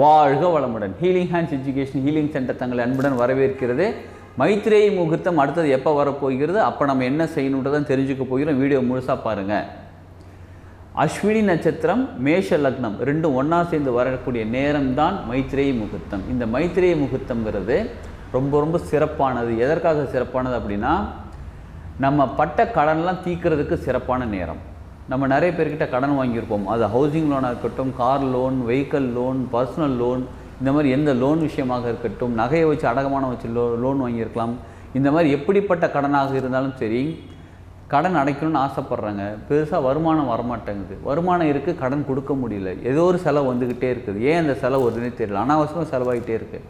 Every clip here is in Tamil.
வாழ்க வளமுடன். Healing hands education healing centre தங்களை அன்புடன் வரவேற்கிறது. மைத்ரேயி முகூர்த்தம் அடுத்தது எப்போ வரப்போகிறது? அப்போ நம்ம என்ன செய்யணுன்றதை தெரிஞ்சுக்க போகிறோம். வீடியோ முழுசாக பாருங்கள் அஸ்வினி நட்சத்திரம் மேஷ லக்னம் ரெண்டும் ஒன்றா சேர்ந்து வரக்கூடிய நேரம்தான் மைத்ரேயி முகூர்த்தம். இந்த மைத்ரேயி முகூர்த்தங்கிறது ரொம்ப ரொம்ப சிறப்பானது. எதற்காக சிறப்பானது அப்படின்னா நம்ம பட்ட கடன்லாம் தீக்கிறதுக்கு சிறப்பான நேரம். நம்ம நிறைய பேர்கிட்ட கடன் வாங்கியிருப்போம். அது ஹவுசிங் லோனாக இருக்கட்டும் car loan vehicle loan personal loan இந்த மாதிரி எந்த லோன் விஷயமாக இருக்கட்டும் நகையை வச்சு அடகமான வச்சு லோ லோன் வாங்கியிருக்கலாம். இந்த மாதிரி எப்படிப்பட்ட கடனாக இருந்தாலும் சரி கடன் அடைக்கணும்னு ஆசைப்பட்றாங்க பெருசாக வருமானம் வரமாட்டேங்குது. வருமானம் இருக்குது கடன் கொடுக்க முடியல. ஏதோ ஒரு செலவு வந்துக்கிட்டே இருக்குது. ஏன் அந்த செலவு வருதுன்னே தெரியல. அனாவசியமாக செலவாகிட்டே இருக்குது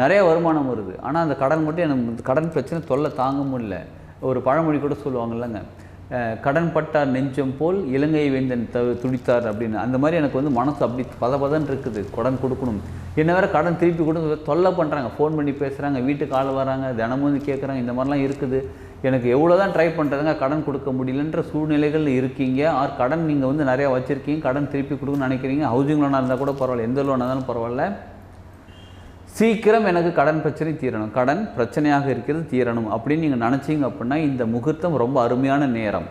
நிறைய வருமானம் வருது. ஆனால் அந்த கடன் மட்டும் எனக்கு கடன் பிரச்சனை தொல்லை தாங்க முடியல. ஒரு பழமொழி கூட சொல்லுவாங்கல்லங்க கடன்பட்டார் நெஞ்சம் போல் இலங்கை வேந்தன் த துடித்தார் அப்படின்னு. அந்த மாதிரி எனக்கு வந்து மனசு அப்படி பத பதன் இருக்குது. கடன் கொடுக்கணும். என்ன வேறு கடன் திருப்பி கொடுத்து தொல்லை பண்ணுறாங்க ஃபோன் பண்ணி பேசுகிறாங்க வீட்டுக்கு ஆள் வராங்க. தினமும் வந்து கேட்குறாங்க இந்த மாதிரிலாம் இருக்குது. எனக்கு எவ்வளோ தான் ட்ரை பண்ணுறதுங்க கடன் கொடுக்க முடியலன்ற சூழ்நிலைகள் இருக்கீங்க. ஆர் கடன் நீங்கள் வந்து நிறையா வச்சுருக்கீங்க. கடன் திருப்பி கொடுக்கணும்னு நினைக்கிறீங்க. ஹவுசிங் லோனாக இருந்தால் கூட பரவாயில்ல. எந்த லோனாக இருந்தாலும் பரவாயில்ல. சீக்கிரம் எனக்கு கடன் பிரச்சனை தீரணும். கடன் பிரச்சனையாக இருக்கிறது தீரணும் அப்படின்னு நீங்கள் நினச்சிங்க அப்படின்னா இந்த முகூர்த்தம் ரொம்ப அருமையான நேரம்.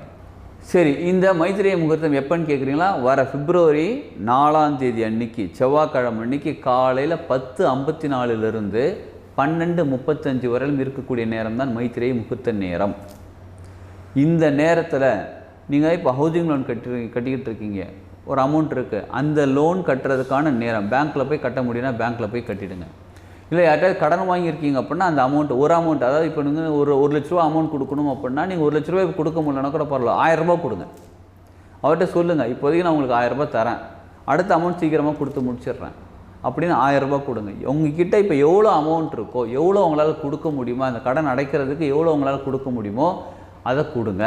சரி இந்த மைத்திரிய முகூர்த்தம் எப்போன்னு கேட்குறீங்களா வர பிப்ரவரி நாலாம் தேதி அன்னைக்கு செவ்வாய்க்கிழமை அன்னைக்கு காலையில் பத்து ஐம்பத்தி நாலுலேருந்து பன்னெண்டு முப்பத்தஞ்சு வரையிலும் இருக்கக்கூடிய நேரம் தான் மைத்திரிய முகூர்த்த நேரம். இந்த நேரத்தில் நீங்கள் இப்போ ஹவுசிங் லோன் கட்டி கட்டிக்கிட்டு இருக்கீங்க. ஒரு அமௌண்ட் இருக்குது அந்த லோன் கட்டுறதுக்கான நேரம். பேங்க்கில் போய் கட்ட முடியும்னா பேங்க்கில் போய் கட்டிடுங்க. இல்லை யார்ட்டாவது கடன் வாங்கியிருக்கீங்க அப்படின்னா அந்த அமௌண்ட் ஒரு அமௌண்ட் அதாவது இப்போ நீங்கள் ஒரு ஒரு லட்ச ரூபா அமௌண்ட் கொடுக்கணும் அப்படின்னா நீங்கள் ஒரு லட்ச ரூபாய் கொடுக்க முடியலன்னா கூட பரவாயில்ல. ஆயிரம் கொடுங்க. அவர்கிட்ட சொல்லுங்கள் இப்போதைக்கு நான் உங்களுக்கு ஆயிரம் ரூபாய் தரேன். அடுத்த அமௌண்ட் சீக்கிரமாக கொடுத்து முடிச்சிடுறேன். அப்படின்னு ஆயிரம் ரூபாய் கொடுங்க. உங்ககிட்ட இப்போ எவ்வளோ அமௌண்ட் இருக்கோ எவ்வளோ உங்களால் கொடுக்க முடியுமோ அந்த கடன் அடைக்கிறதுக்கு எவ்வளோ உங்களால் கொடுக்க முடியுமோ அதை கொடுங்க.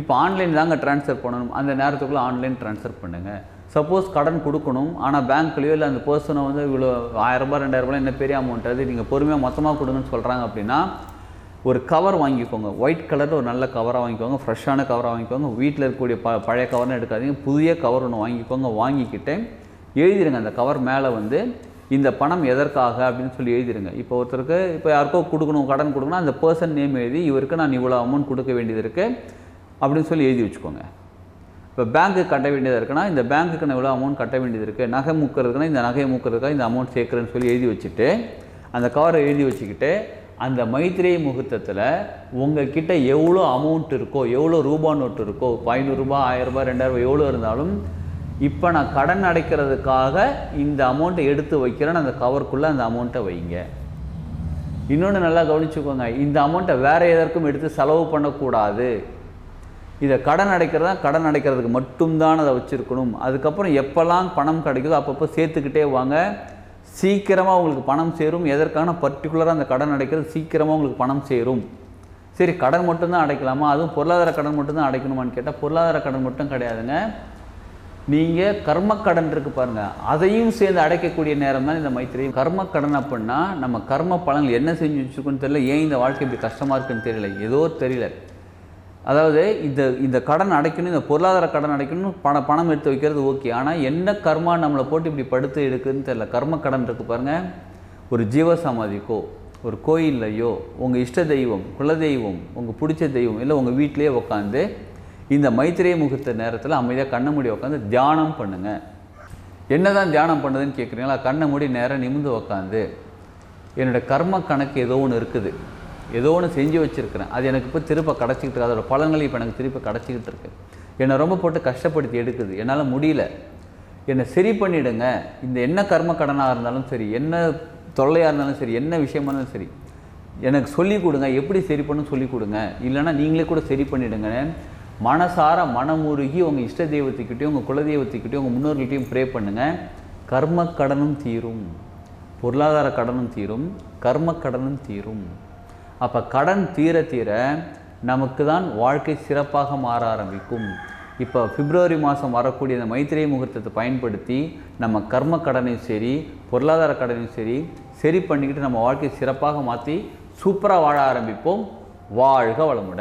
இப்போ ஆன்லைன் தாங்க ட்ரான்ஸ்ஃபர் பண்ணணும். அந்த நேரத்துக்குள்ளே ஆன்லைன் ட்ரான்ஸ்ஃபர் பண்ணுங்கள் சப்போஸ் கடன் கொடுக்கணும் ஆனால் பேங்க்லேயோ இல்லை அந்த பர்சனை வந்து இவ்வளோ ஆயிரரூபா ரெண்டாயிரரூபா என்ன பெரிய அமௌண்ட் அது நீங்கள் பொறுமையாக மொத்தமாக கொடுங்கன்னு சொல்கிறாங்க அப்படின்னா ஒரு கவர் வாங்கிக்கோங்க. ஒயிட் கலரில் ஒரு நல்ல கவராக வாங்கிக்கோங்க ஃப்ரெஷ்ஷான கவராக வாங்கிக்கோங்க. வீட்டில் இருக்கக்கூடிய ப பழைய கவர்னு எடுக்காதீங்க. புதிய கவர் ஒன்று வாங்கிக்கோங்க. வாங்கிக்கிட்டு எழுதிடுங்க அந்த கவர் மேலே வந்து இந்த பணம் எதற்காக அப்படின்னு சொல்லி எழுதிடுங்க இப்போ ஒருத்தருக்கு இப்போ யாருக்கோ கொடுக்கணும் கடன் கொடுக்கணும் அந்த பர்சன் நேம் எழுதி இவருக்கு நான் இவ்வளோ அமௌண்ட் கொடுக்க வேண்டியது இருக்குது அப்படின்னு சொல்லி எழுதி வச்சுக்கோங்க. இப்போ பேங்க்கு கட்ட வேண்டியதாக இருக்குன்னா இந்த பேங்க்குக்கு நான் எவ்வளோ அமௌண்ட் கட்ட வேண்டியது இருக்குது நகை மூக்கிறதுக்குன்னா இந்த நகையை மூக்கிறதுக்காக இந்த அமௌண்ட் சேர்க்குறேன்னு சொல்லி எழுதி வச்சுட்டு அந்த கவரை எழுதி வச்சுக்கிட்டு அந்த மைத்திரை முகூர்த்தத்தில் உங்கள் கிட்டே எவ்வளோ அமௌண்ட் இருக்கோ எவ்வளோ ரூபா நோட்டு இருக்கோ ஐநூறுரூபா ஆயிரரூபா ரெண்டாயிரரூபா எவ்வளோ இருந்தாலும் இப்போ நான் கடன் அடைக்கிறதுக்காக இந்த அமௌண்ட்டை எடுத்து வைக்கிறேன்னு அந்த கவருக்குள்ளே அந்த அமௌண்ட்டை வைங்க. இன்னொன்று நல்லா கவனிச்சுக்கோங்க. இந்த அமௌண்ட்டை வேறு எதற்கும் எடுத்து செலவு பண்ணக்கூடாது. இதை கடன் அடைக்கிறதா? கடன் அடைக்கிறதுக்கு மட்டும்தான் அதை வச்சுருக்கணும். அதுக்கப்புறம் எப்போல்லாம் பணம் கிடைக்குதோ அப்பப்போ சேர்த்துக்கிட்டே வாங்க. சீக்கிரமாக உங்களுக்கு பணம் சேரும். எதற்கான பர்டிகுலராக அந்த கடன் அடைக்கிறது சீக்கிரமாக உங்களுக்கு பணம் சேரும். சரி கடன் மட்டும்தான் அடைக்கலாமா? அதுவும் பொருளாதார கடன் மட்டும்தான் அடைக்கணுமான்னு கேட்டால் பொருளாதார கடன் மட்டும் கிடையாதுங்க. நீங்கள் கர்மக்கடன் இருக்குது பாருங்கள் அதையும் சேர்ந்து அடைக்கக்கூடிய நேரம் தான் இந்த மைத்திரியும் கர்மக்கடன் அப்படின்னா நம்ம கர்ம பலன்கள் என்ன செஞ்சு வச்சுருக்கோன்னு தெரியல. ஏன் இந்த வாழ்க்கை இப்படி கஷ்டமாக இருக்குன்னு தெரியல? ஏதோ தெரியல. அதாவது இந்த இந்த கடன் அடைக்கணும் இந்த பொருளாதார கடன் அடைக்கணும் பண பணம் எடுத்து வைக்கிறது ஓகே. ஆனால் என்ன கர்மா நம்மளை போட்டு இப்படி படுத்து எடுக்குதுன்னு தெரில கர்ம கடன் இருக்குது பாருங்கள் ஒரு ஜீவசமாதிக்கோ ஒரு கோயில்லையோ உங்கள் இஷ்ட தெய்வம் குலதெய்வம் உங்கள் பிடிச்ச தெய்வம் இல்லை உங்கள் வீட்டிலேயே உட்காந்து இந்த மைத்திரே முகூர்த்த நேரத்தில் அமைதியாக கண்ணை மூடி உட்காந்து தியானம் பண்ணுங்கள் என்ன தான் தியானம் பண்ணுதுன்னு கேட்குறீங்களா கண்ணை மூடி நேரம் நிமிந்து உட்காந்து என்னோடய கர்ம கணக்கு ஏதோ ஒன்று இருக்குது. ஏதோ ஒன்று செஞ்சு வச்சுருக்கிறேன். அது எனக்கு இப்போ திருப்ப கிடச்சிக்கிட்டு இருக்கு. அதோட பலன்கள் இப்போ எனக்கு திருப்ப கிடச்சிக்கிட்டு இருக்கு. என்னை ரொம்ப போட்டு கஷ்டப்படுத்தி எடுக்குது. என்னால் முடியல. என்னை சரி பண்ணிவிடுங்க இந்த என்ன கர்ம கடனாக இருந்தாலும் சரி என்ன தொல்லையாக இருந்தாலும் சரி என்ன விஷயமா இருந்தாலும் சரி எனக்கு சொல்லிக் கொடுங்க. எப்படி சரி பண்ணணும் சொல்லிக் கொடுங்க. இல்லைன்னா நீங்களே கூட சரி பண்ணிவிடுங்க மனசார மனமுருகி உங்கள் இஷ்ட தெய்வத்துக்கிட்டையும் உங்கள் குலதெய்வத்துக்கிட்டையும் உங்கள் முன்னோர்கள்ட்டையும் ப்ரே பண்ணுங்கள் கர்ம கடனும் தீரும். பொருளாதார கடனும் தீரும். கர்ம கடனும் தீரும். அப்போ கடன் தீர தீர நமக்கு தான் வாழ்க்கை சிறப்பாக மாற ஆரம்பிக்கும். இப்போ பிப்ரவரி மாதம் வரக்கூடிய இந்த மைத்திரை முகூர்த்தத்தை பயன்படுத்தி நம்ம கர்ம கடனையும் சரி பொருளாதார கடனையும் சரி சரி பண்ணிக்கிட்டு நம்ம வாழ்க்கையை சிறப்பாக மாற்றி சூப்பராக வாழ ஆரம்பிப்போம். வாழ்க வளமுடன்.